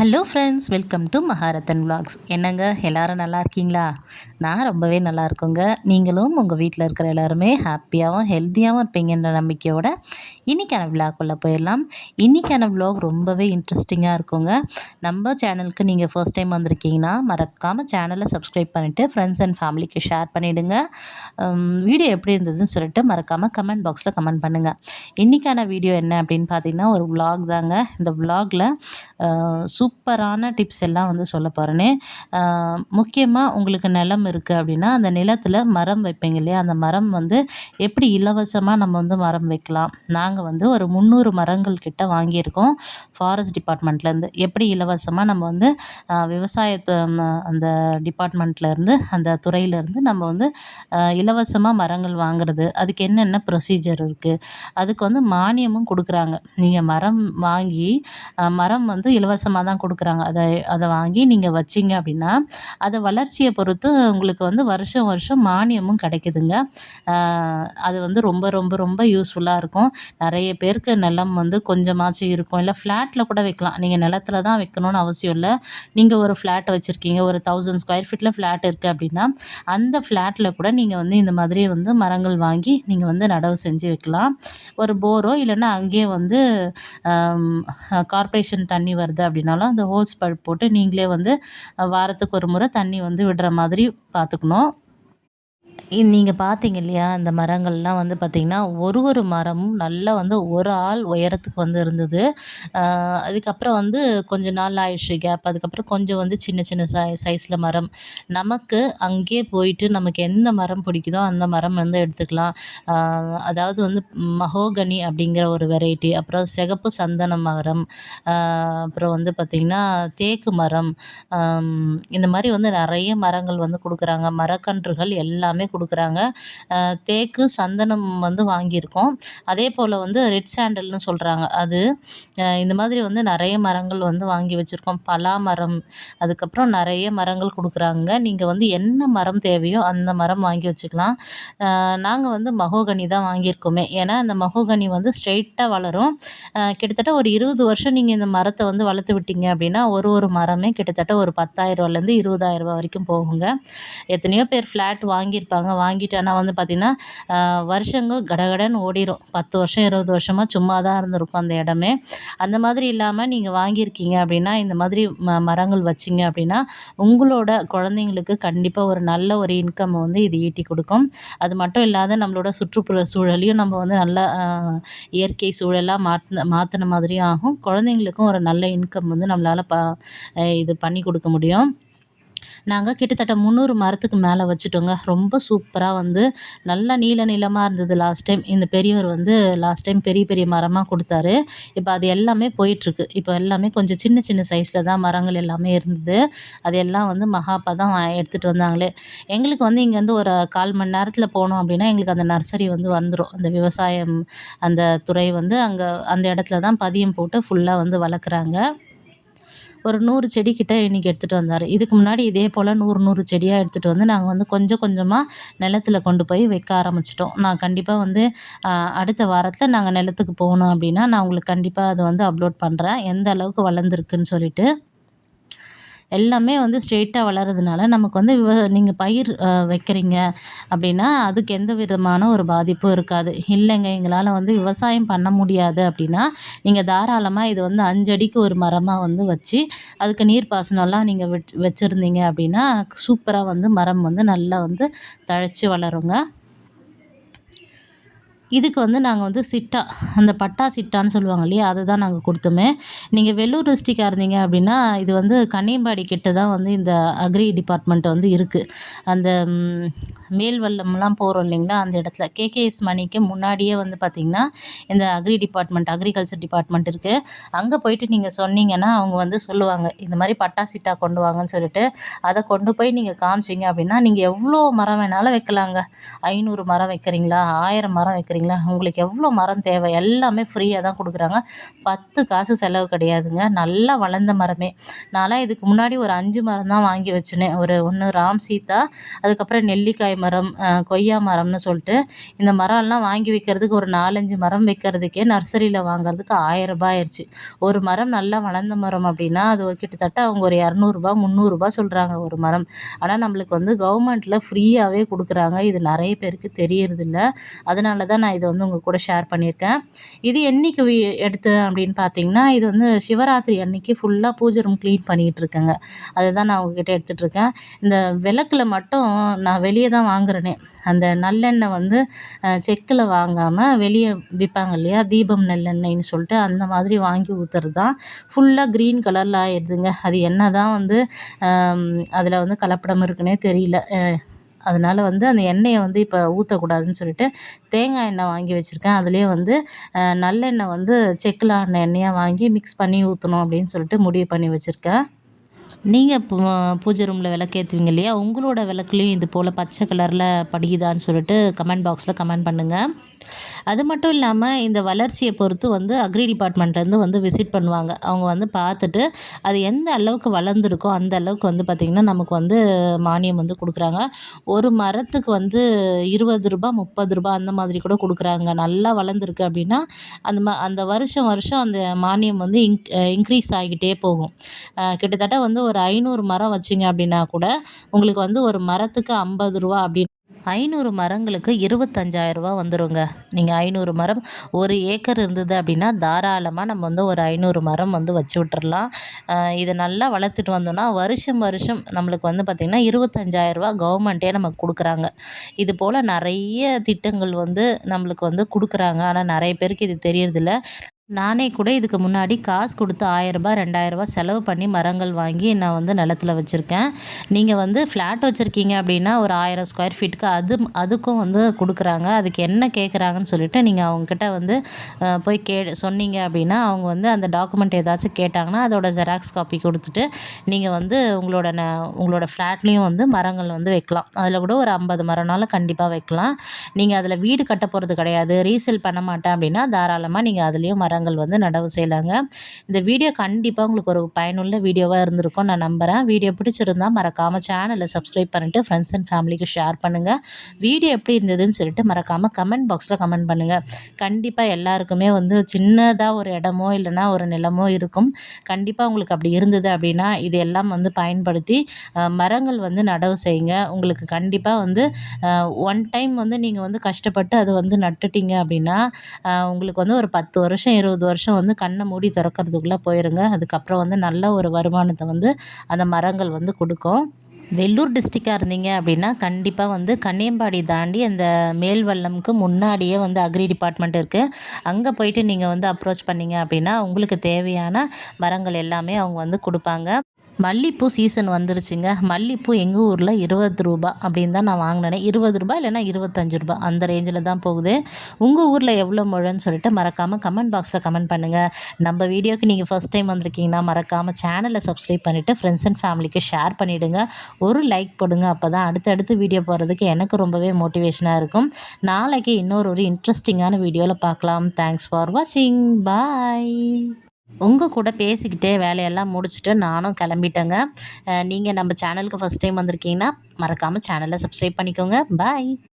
Hello friends welcome to Maharathan vlogs. என்னங்க எல்லாரும் நல்லா இருக்கீங்களா? நான் ரொம்பவே நல்லா இருக்கோங்க. நீங்களும் உங்கள் வீட்டில் இருக்கிற எல்லாருமே ஹாப்பியாகவும் ஹெல்த்தியாகவும் இருப்பீங்கன்ற நம்பிக்கையோட இன்றைக்கான விழாக்குள்ளே போயிடலாம். இன்றைக்கான விலாக் ரொம்பவே இன்ட்ரெஸ்டிங்காக இருக்குங்க. நம்ம சேனலுக்கு நீங்கள் ஃபர்ஸ்ட் டைம் வந்திருக்கீங்கன்னா மறக்காமல் சேனலை சப்ஸ்கிரைப் பண்ணிவிட்டு ஃப்ரெண்ட்ஸ் அண்ட் ஃபேமிலிக்கு ஷேர் பண்ணிவிடுங்க வீடியோ எப்படி இருந்ததுன்னு சொல்லிட்டு மறக்காமல் கமெண்ட் பாக்ஸில் கமெண்ட் பண்ணுங்கள் இன்றைக்கான வீடியோ என்ன அப்படின்னு பார்த்தீங்கன்னா ஒரு விலாக் தாங்க. இந்த விலாகில் சூப்பரான டிப்ஸ் எல்லாம் வந்து சொல்ல போகிறேனே முக்கியமாக உங்களுக்கு நிலம் இருக்குது அப்படின்னா அந்த நிலத்தில் மரம் வைப்பீங்க இல்லையா? அந்த மரம் வந்து எப்படி இலவசமாக நம்ம வந்து மரம் வைக்கலாம்? நாங்கள் நாங்கள் வந்து ஒரு முந்நூறு மரங்கள் கிட்ட வாங்கியிருக்கோம். ஃபாரஸ்ட் டிபார்ட்மெண்ட்லேருந்து எப்படி இலவசமாக நம்ம வந்து விவசாயத்தை அந்த டிபார்ட்மெண்ட்லேருந்து அந்த துறையிலேருந்து நம்ம வந்து இலவசமாக மரங்கள் வாங்குறது. அதுக்கு என்னென்ன ப்ரொசீஜர் இருக்குது அதுக்கு வந்து மானியமும் கொடுக்குறாங்க. நீங்கள் மரம் வாங்கி மரம் வந்து இலவசமாக தான் கொடுக்குறாங்க. அதை அதை வாங்கி நீங்கள் வச்சிங்க அப்படின்னா அதை வளர்ச்சியை பொறுத்து உங்களுக்கு வந்து வருஷம் வருஷம் மானியமும் கிடைக்குதுங்க. அது வந்து ரொம்ப ரொம்ப ரொம்ப யூஸ்ஃபுல்லாக இருக்கும். நிறைய பேருக்கு நிலம் வந்து கொஞ்சமாச்சும் இருக்கும். இல்லை ஃப்ளாட்டில் கூட வைக்கலாம். நீங்கள் நிலத்துல தான் வைக்கணும்னு அவசியம் இல்லை. நீங்கள் ஒரு ஃப்ளாட் வச்சுருக்கீங்க. ஒரு தௌசண்ட் ஸ்கொயர் ஃபீட்டில் ஃப்ளாட் இருக்குது அப்படின்னா அந்த ஃப்ளாட்டில் கூட நீங்கள் வந்து இந்த மாதிரி வந்து மரங்கள் வாங்கி நீங்கள் வந்து நடவு செஞ்சு வைக்கலாம். ஒரு போரோ இல்லைன்னா அங்கேயே வந்து கார்ப்பரேஷன் தண்ணி வருது அப்படின்னாலும் அந்த ஹோஸ் பைப் போட்டு நீங்களே வந்து வாரத்துக்கு ஒரு முறை தண்ணி வந்து விடுற மாதிரி பார்த்துக்கணும். நீங்கள் பார்த்தீங்க இல்லையா இந்த மரங்கள்லாம் வந்து பார்த்திங்கன்னா ஒரு ஒரு மரமும் நல்லா வந்து ஒரு ஆள் உயரத்துக்கு வந்து இருந்தது. அதுக்கப்புறம் வந்து கொஞ்ச நாள் ஆயிடுச்சு கேப் அதுக்கப்புறம் கொஞ்சம் வந்து சின்ன சின்ன சை சைஸில் மரம். நமக்கு அங்கேயே போயிட்டு நமக்கு எந்த மரம் பிடிக்குதோ அந்த மரம் வந்து எடுத்துக்கலாம். அதாவது வந்து மஹோகனி அப்படிங்கிற ஒரு வெரைட்டி அப்புறம் சிகப்பு சந்தன மரம். அப்புறம் வந்து பார்த்திங்கன்னா தேக்கு மரம். இந்த மாதிரி வந்து நிறைய மரங்கள் வந்து கொடுக்குறாங்க. மரக்கன்றுகள் எல்லாமே கொடுக்குறாங்க. தேக்கு சந்தனம் வந்து வாங்கியிருக்கோம். அதே போல் வந்து ரெட் சாண்டல்னு சொல்கிறாங்க அது இந்த மாதிரி வந்து நிறைய மரங்கள் வந்து வாங்கி வச்சுருக்கோம். பலா மரம் அதுக்கப்புறம் நிறைய மரங்கள் கொடுக்குறாங்க. நீங்கள் வந்து என்ன மரம் தேவையோ அந்த மரம் வாங்கி வச்சுக்கலாம். நாங்கள் வந்து மகோகனி தான் வாங்கியிருக்கோமே. ஏன்னா அந்த மகோகனி வந்து ஸ்ட்ரெயிட்டாக வளரும். கிட்டத்தட்ட ஒரு இருபது வருஷம் நீங்கள் இந்த மரத்தை வந்து வளர்த்து விட்டீங்க அப்படின்னா ஒரு ஒரு மரமே கிட்டத்தட்ட ஒரு பத்தாயிரரூவாலேருந்து இருபதாயிரரூபா வரைக்கும் போகுங்க. எத்தனையோ பேர் ஃப்ளாட் வாங்கியிருப்பாங்க வாங்கிட்டு ஆனால் வந்து பார்த்திங்கன்னா வருஷங்கள் கடகடன்னு ஓடிடும் பத்து வருஷம் இருபது வருஷமாக சும்மா தான் இருந்திருக்கும் அந்த இடமே. அந்த மாதிரி இல்லாமல் நீங்கள் வாங்கியிருக்கீங்க அப்படின்னா இந்த மாதிரி ம மரங்கள் வச்சிங்க அப்படின்னா உங்களோட குழந்தைங்களுக்கு கண்டிப்பாக ஒரு நல்ல ஒரு இன்கம் வந்து இது ஈட்டி கொடுக்கும். அது மட்டும் இல்லாத நம்மளோட சுற்றுப்புற சூழலையும் நம்ம வந்து நல்ல இயற்கை சூழலாக மாற்றின மாற்றின மாதிரியும் ஆகும். குழந்தைங்களுக்கும் ஒரு நல்ல இன்கம் வந்து நம்மளால் ப இது பண்ணி கொடுக்க முடியும். நாங்கள் கிட்டத்தட்ட முந்நூறு மரத்துக்கு மேலே வச்சுட்டோங்க. ரொம்ப சூப்பராக வந்து நல்லா நீல நீளமாக இருந்தது லாஸ்ட் டைம் இந்த பெரியவர் வந்து லாஸ்ட் டைம் பெரிய பெரிய மரமாக கொடுத்தாரு. இப்போ அது எல்லாமே போயிட்டுருக்கு. இப்போ எல்லாமே கொஞ்சம் சின்ன சின்ன சைஸில் தான் மரங்கள் எல்லாமே இருந்தது. அது எல்லாம் வந்து மகாப்பா தான் எடுத்துகிட்டு வந்தாங்களே. எங்களுக்கு வந்து இங்கேருந்து ஒரு கால் மணி நேரத்தில் போனோம் அப்படின்னா எங்களுக்கு அந்த நர்சரி வந்து வந்துடும் அந்த விவசாயம் அந்த துறை வந்து அங்கே அந்த இடத்துல தான் பதியம் போட்டு ஃபுல்லாக வந்து வளர்க்குறாங்க. ஒரு நூறு செடி கிட்ட இன்றைக்கி எடுத்துகிட்டு வந்தார். இதுக்கு முன்னாடி இதே போல் நூறு நூறு செடியாக எடுத்துகிட்டு வந்து நாங்கள் வந்து கொஞ்சம் கொஞ்சமாக நிலத்துல கொண்டு போய் வைக்க ஆரம்பிச்சிட்டோம். நான் கண்டிப்பாக வந்து அடுத்த வாரத்தில் நாங்கள் நிலத்துக்கு போகணும் அப்படின்னா நான் உங்களுக்கு கண்டிப்பாக அதை வந்து அப்லோட் பண்ணுறேன் எந்த அளவுக்கு வளர்ந்துருக்குன்னு சொல்லிட்டு. எல்லாமே வந்து ஸ்ட்ரெயிட்டாக வளர்கிறதுனால நமக்கு வந்து விவ நீங்கள் பயிர் வைக்கிறீங்க அப்படின்னா அதுக்கு எந்த விதமான ஒரு பாதிப்பும் இருக்காது. இல்லைங்க எங்களால் வந்து விவசாயம் பண்ண முடியாது அப்படின்னா நீங்கள் தாராளமாக இது வந்து அஞ்சடிக்கு ஒரு மரமாக வந்து வச்சு அதுக்கு நீர் பாசனம்லாம் நீங்கள் வச் வச்சுருந்தீங்க அப்படின்னா சூப்பராக வந்து மரம் வந்து நல்லா வந்து தழைச்சி வளருங்க. இதுக்கு வந்து நாங்கள் வந்து சிட்டா அந்த பட்டா சிட்டான்னு சொல்லுவாங்க இல்லையா அதை தான் நாங்கள் கொடுத்தோமே. நீங்கள் வெள்ளூர் டிஸ்ட்ரிக்டாக இருந்தீங்க அப்படின்னா இது வந்து கன்னியம்பாடி கிட்ட தான் வந்து இந்த அக்ரி டிபார்ட்மெண்ட் வந்து இருக்குது அந்த மேல்வல்லம்லாம் போகிறோம் இல்லைங்களா அந்த இடத்துல. கேகேஎஸ் மணிக்கு முன்னாடியே வந்து பார்த்திங்கன்னா இந்த அக்ரி டிபார்ட்மெண்ட் அக்ரிகல்ச்சர் டிபார்ட்மெண்ட் இருக்குது அங்கே போயிட்டு நீங்கள் சொன்னீங்கன்னா அவங்க வந்து சொல்லுவாங்க இந்த மாதிரி பட்டா சிட்டா கொண்டு வாங்கன்னு சொல்லிட்டு அதை கொண்டு போய் நீங்கள் காமிச்சிங்க அப்படின்னா நீங்கள் எவ்வளோ மரம் வேணாலும் வைக்கலாங்க. ஐநூறு மரம் வைக்கிறீங்களா? ஆயிரம் மரம் வைக்கிறீங்களா? பார்த்தீங்களா உங்களுக்கு எவ்வளோ மரம் தேவை? எல்லாமே ஃப்ரீயாக தான் கொடுக்குறாங்க. பத்து காசு செலவு கிடையாதுங்க. நல்லா வளர்ந்த மரமே. நான்லாம் இதுக்கு முன்னாடி ஒரு அஞ்சு மரம் தான் வாங்கி வச்சுனேன். ஒரு ஒன்று ராம் சீதா அதுக்கப்புறம் நெல்லிக்காய் மரம் கொய்யா மரம்னு சொல்லிட்டு இந்த மரம்லாம் வாங்கி வைக்கிறதுக்கு ஒரு நாலஞ்சு மரம் வைக்கிறதுக்கே நர்சரியில் வாங்குறதுக்கு ஆயிரரூபா ஆயிடுச்சு ஒரு மரம் நல்லா வளர்ந்த மரம் அப்படின்னா அது கிட்டத்தட்ட அவங்க ஒரு இரநூறுபா முந்நூறுரூபா சொல்கிறாங்க ஒரு மரம். ஆனால் நம்மளுக்கு வந்து கவர்மெண்ட்டில் ஃப்ரீயாகவே கொடுக்குறாங்க. இது நிறைய பேருக்கு தெரியறதில்ல. அதனால தான் நான் இதை வந்து உங்கள் கூட ஷேர் பண்ணியிருக்கேன். இது என்றைக்கு எடுத்தேன் அப்படின்னு பார்த்தீங்கன்னா இது வந்து சிவராத்திரி அன்னைக்கு ஃபுல்லாக பூஜை ரூம் க்ளீன் பண்ணிகிட்டு இருக்கேங்க அதுதான் நான் உங்ககிட்ட எடுத்துகிட்ருக்கேன் இந்த விளக்கில் மட்டும் நான் வெளியே தான் வாங்குறேனே. அந்த நல்லெண்ணெய் வந்து செக்கில் வாங்காமல் வெளியே விற்பாங்க இல்லையா தீபம் நல்லெண்ணெய்ன்னு சொல்லிட்டு அந்த மாதிரி வாங்கி ஊற்றுறது தான் ஃபுல்லாக க்ரீன் கலரில் ஆயிடுதுங்க. அது என்ன தான் வந்து அதில் வந்து கலப்படம் இருக்குன்னே தெரியல. அதனால் வந்து அந்த எண்ணெயை வந்து இப்போ ஊற்றக்கூடாதுன்னு சொல்லிட்டு தேங்காய் எண்ணெய் வாங்கி வச்சுருக்கேன். அதுலேயே வந்து நல்லெண்ணெய் வந்து செக்கில் ஆன எண்ணெயாக வாங்கி மிக்ஸ் பண்ணி ஊற்றணும் அப்படின்னு சொல்லிட்டு முடிவு பண்ணி வச்சுருக்கேன். நீங்கள் பூ பூஜை ரூமில் விளக்கேற்றுவீங்க இல்லையா? உங்களோட விளக்குலேயும் இது போல் பச்சை கலரில் படியுதான்னு சொல்லிட்டு கமெண்ட் பாக்ஸில் கமெண்ட் பண்ணுங்கள் அது மட்டும் இல்லாமல் இந்த வளர்ச்சியை பொறுத்து வந்து அக்ரி டிபார்ட்மெண்ட்லேருந்து வந்து விசிட் பண்ணுவாங்க. அவங்க வந்து பார்த்துட்டு அது எந்த அளவுக்கு வளர்ந்துருக்கோ அந்த அளவுக்கு வந்து பார்த்திங்கன்னா நமக்கு வந்து மானியம் வந்து கொடுக்குறாங்க. ஒரு மரத்துக்கு வந்து இருபது ரூபா முப்பது ரூபா அந்த மாதிரி கூட கொடுக்குறாங்க. நல்லா வளர்ந்துருக்கு அப்படின்னா அந்த ம அந்த வருஷம் வருஷம் அந்த மானியம் வந்து இன் இன்க்ரீஸ் ஆகிக்கிட்டே போகும். கிட்டத்தட்ட வந்து ஒரு ஐநூறு மரம் வச்சிங்க அப்படின்னா கூட உங்களுக்கு வந்து ஒரு மரத்துக்கு ஐம்பது ரூபா அப்படின்னு ஐநூறு மரங்களுக்கு இருபத்தஞ்சாயிரரூபா வந்துருங்க. நீங்கள் ஐநூறு மரம் ஒரு ஏக்கர் இருந்தது அப்படின்னா தாராளமாக நம்ம வந்து ஒரு ஐநூறு மரம் வந்து வச்சு விட்டுறலாம். இதை நல்லா வளர்த்துட்டு வந்தோம்னா வருஷம் வருஷம் நம்மளுக்கு வந்து பார்த்திங்கன்னா இருபத்தஞ்சாயிரரூபா கவர்மெண்ட்டே நமக்கு கொடுக்குறாங்க. இது போல் நிறைய திட்டங்கள் வந்து நம்மளுக்கு வந்து கொடுக்குறாங்க. ஆனால் நிறைய பேருக்கு இது தெரியறதில்ல. நானே கூட இதுக்கு முன்னாடி காசு கொடுத்து ஆயரரூபா ரெண்டாயிரரூபா செலவு பண்ணி மரங்கள் வாங்கி நான் வந்து நிலத்துல வச்சுருக்கேன். நீங்கள் வந்து ஃப்ளாட் வச்சுருக்கீங்க அப்படின்னா ஒரு ஆயிரம் ஸ்கொயர் ஃபீட்டுக்கு அது அதுக்கும் வந்து கொடுக்குறாங்க. அதுக்கு என்ன கேட்குறாங்கன்னு சொல்லிவிட்டு நீங்கள் அவங்கக்கிட்ட வந்து போய் கே சொன்னீங்க அப்படின்னா அவங்க வந்து அந்த டாக்குமெண்ட் ஏதாச்சும் கேட்டாங்கன்னா அதோட ஜெராக்ஸ் காப்பி கொடுத்துட்டு நீங்கள் வந்து உங்களோட ந உங்களோட ஃப்ளாட்லேயும் வந்து மரங்கள் வந்து வைக்கலாம். அதில் கூட ஒரு ஐம்பது மரம்னாலும் கண்டிப்பாக வைக்கலாம். நீங்கள் அதில் வீடு கட்ட போகிறது கிடையாது. ரீசேல் பண்ண மாட்டேன் அப்படின்னா தாராளமாக நீங்கள் அதுலேயும் மரம் மரங்கள் வந்து நடவு செய்யலாங்க. இந்த வீடியோ கண்டிப்பாக உங்களுக்கு ஒரு பயனுள்ள வீடியோவாக இருந்திருக்கும் நான் நம்புகிறேன் வீடியோ பிடிச்சிருந்தால் மறக்காமல் சேனலை சப்ஸ்கிரைப் பண்ணிவிட்டு ஃப்ரெண்ட்ஸ் அண்ட் ஃபேமிலிக்கு ஷேர் பண்ணுங்கள் வீடியோ எப்படி இருந்ததுன்னு சொல்லிட்டு மறக்காமல் கமெண்ட் பாக்ஸில் கமெண்ட் பண்ணுங்கள் கண்டிப்பாக எல்லாருக்குமே வந்து சின்னதாக ஒரு இடமோ இல்லைனா ஒரு நிலமோ இருக்கும். கண்டிப்பாக உங்களுக்கு அப்படி இருந்தது அப்படின்னா இது எல்லாம் வந்து பயன்படுத்தி மரங்கள் வந்து நடவு செய்யுங்க. உங்களுக்கு கண்டிப்பாக வந்து ஒன் டைம் வந்து நீங்கள் வந்து கஷ்டப்பட்டு அதை வந்து நட்டுட்டீங்க அப்படின்னா உங்களுக்கு வந்து ஒரு பத்து வருஷம் இருபது இருபது வருஷம் வந்து கண்ணை மூடி திறக்கறதுக்குள்ளே போயிருங்க. அதுக்கப்புறம் வந்து நல்ல ஒரு வருமானத்தை வந்து அந்த மரங்கள் வந்து கொடுக்கும். வெள்ளூர் டிஸ்ட்ரிக்டாக இருந்தீங்க அப்படின்னா கண்டிப்பாக வந்து கன்னியம்பாடி தாண்டி அந்த மேல்வல்லம்க்கு முன்னாடியே வந்து அக்ரி டிபார்ட்மெண்ட் இருக்குது அங்கே போயிட்டு நீங்கள் வந்து அப்ரோச் பண்ணிங்க அப்படின்னா உங்களுக்கு தேவையான மரங்கள் எல்லாமே அவங்க வந்து கொடுப்பாங்க. மல்லிப்பூ சீசன் வந்துருச்சுங்க. மல்லிப்பூ எங்கள் ஊரில் இருபது ரூபா அப்படின்னு தான் நான் வாங்கினேன். இருபது ரூபா இல்லைனா இருபத்தஞ்சு ரூபா. அந்த ரேஞ்சில் தான் போகுது. உங்கள் ஊரில் எவ்வளோ முழன்னு சொல்லிட்டு மறக்காமல் கமெண்ட் பாக்ஸில் கமெண்ட் பண்ணுங்கள் நம்ம வீடியோக்கு நீங்கள் ஃபஸ்ட் டைம் வந்திருக்கீங்கன்னா மறக்காமல் சேனலை சப்ஸ்கிரைப் பண்ணிவிட்டு ஃப்ரெண்ட்ஸ் அண்ட் ஃபேமிலிக்கு ஷேர் பண்ணிவிடுங்க ஒரு லைக் போடுங்க. அப்போ தான் அடுத்தடுத்து வீடியோ போகிறதுக்கு எனக்கு ரொம்பவே மோட்டிவேஷனாக இருக்கும். நாளைக்கு இன்னொரு ஒரு இன்ட்ரெஸ்டிங்கான வீடியோவில் பார்க்கலாம். தேங்க்ஸ் ஃபார் வாட்சிங் பாய் உங்கள் கூட பேசிக்கிட்டே வேலையெல்லாம் முடிச்சுட்டு நானும் கிளம்பிட்டேங்க. நீங்கள் நம்ம சேனலுக்கு ஃபஸ்ட் டைம் வந்திருக்கீங்கன்னா மறக்காமல் சேனலை சப்ஸ்கிரைப் பண்ணிக்கோங்க. பாய்